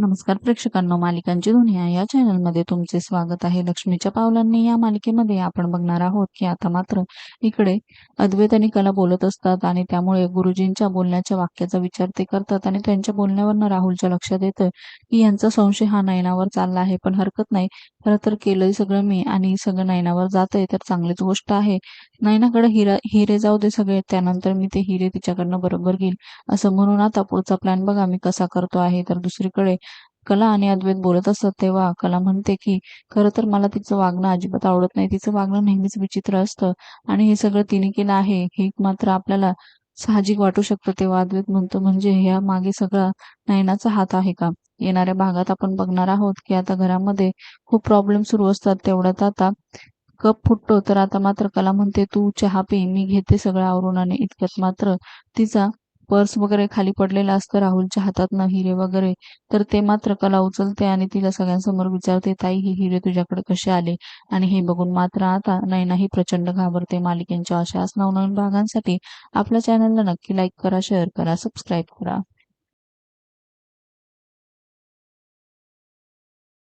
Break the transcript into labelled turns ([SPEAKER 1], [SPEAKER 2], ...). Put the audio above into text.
[SPEAKER 1] नमस्कार प्रेक्षकांनो मालिकांची दुनिया या चॅनलमध्ये तुमचे स्वागत आहे. लक्ष्मीच्या पावलांनी या मालिकेमध्ये आपण बघणार आहोत की आता मात्र इकडे अद्वैत आणि कला बोलत असतात आणि त्यामुळे गुरुजींच्या बोलण्याच्या वाक्याचा विचार ते करतात आणि त्यांच्या बोलण्यावरनं राहुलच्या लक्षात येतं की यांचा संशय हा नयनावर चालला आहे. पण हरकत नाही. खरं तर केलंय सगळं मी आणि सगळं नयनावर जातंय तर चांगलीच गोष्ट आहे. नयनाकडे हिरा हिरे जाऊ दे सगळे. त्यानंतर मी ते हिरे तिच्याकडनं बरोबर घेईल असं म्हणून आता पुढचा प्लॅन बघा मी कसा करतो आहे. तर दुसरीकडे कला आणि अद्वैत बोलत असतात तेव्हा कला म्हणते की खरं तर मला तिचं वागणं अजिबात आवडत नाही. तिचं वागणं नेहमीच विचित्र असतं. आणि हे सगळं तिने केलं आहे हे मात्र आपल्याला साहजिक वाटू शकतं. तेव्हा अद्वैत म्हणतो म्हणजे ह्या मागे सगळा नयनाचा हात आहे का? येणाऱ्या भागात आपण बघणार आहोत की आता घरामध्ये खूप प्रॉब्लेम सुरू असतात. तेवढ्यात आता कप फुटतो. तर आता मात्र कला म्हणते तू चहा पी मी घेते सगळं आवरून आणि इतक्यात मात्र तिचा पर्स वगैरे खाली पडलेला असतं राहुलच्या हातात ना हिरे वगैरे तर ते मात्र कला उचलते आणि तिला सगळ्यांसमोर विचारते ताई हे हिरे तुझ्याकडे कसे आले? आणि हे बघून मात्र आता नयनाही प्रचंड घाबरते. मालिकेंच्या अशाच नवनवीन भागांसाठी आपल्या चॅनलला नक्की लाईक करा शेअर करा सबस्क्राईब करा.